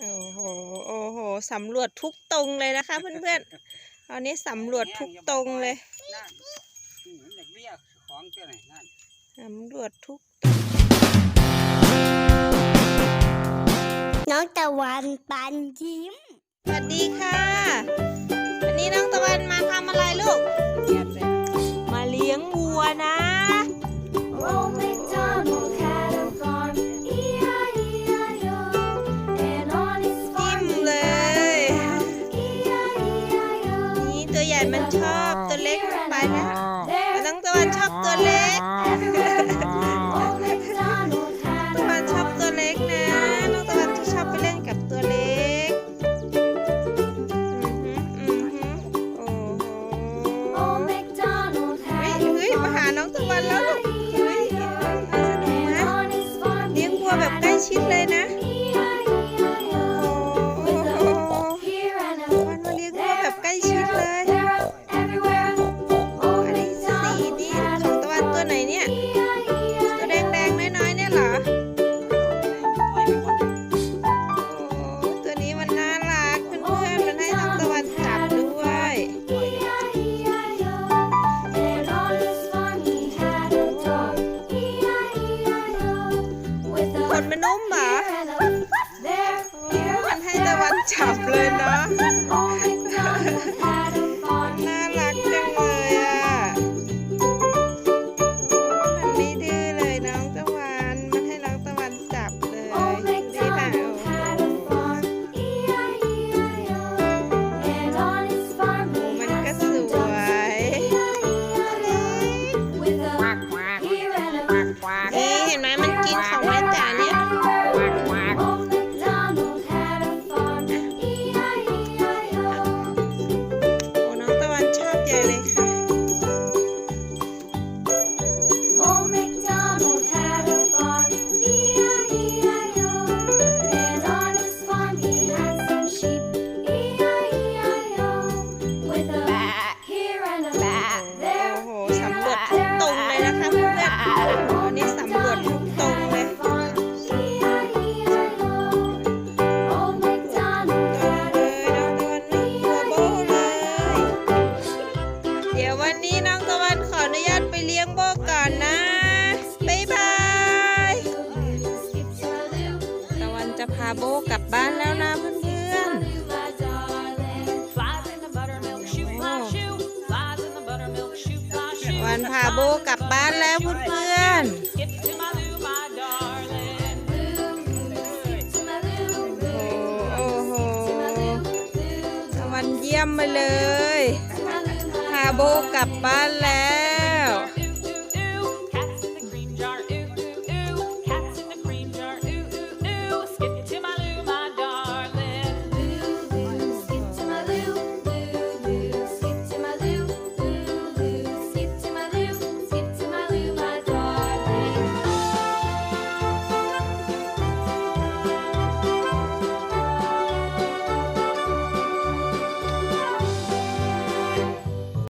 โอ้โห โอ้โห สำรวจทุกตรงเลยนะคะเพื่อนๆตอนนี้สำรวจทุกตรงเลยนั่นอืมเด็กเบี้ยของเจ้าไหนนั่นสำรวจทุก น้องตะวันปันยิ้ม สวัสดีค่ะ วันนี้น้องตะวันมาทำอะไรลูกเงียบเลยมาเลี้ยงวัวนะ ชอบตัวเล็กไปแล้ว There น้องตะวันชอบตัวเล็ก Old MacDonald had ตะวัน a ชอบ farm, ตัวเล็กนะน้องตะวันจะชอบไปเล่นกับตัวเล็กอือหืออือหือโอ้โห Old MacDonald เฮ้ย had a เฮ้ยมาหา farm, น้องตะวันแล้วลูกเฮ้ยน่าสนุก And นะ on his farm เลี้ยง he วัวแบบใกล้ชิดเลยนะ With ข a นมันนุ่มหมา อันนี้สำรวจทุกตรงเลยตรงเลยน้องตะวันไม่กลัวโบเลยเดี๋ยววันนี้น้องตะวันขออนุญาตไปเลี้ยงโบก่อนนะบ๊ายบาย ตะวันจะพาโบกลับบ้านแล้ว วันพาโบกลับบ้านแล้วเพื่อนๆโอ้โหวันเยี่ยมไปเลย พาโบกลับบ้านแล้ว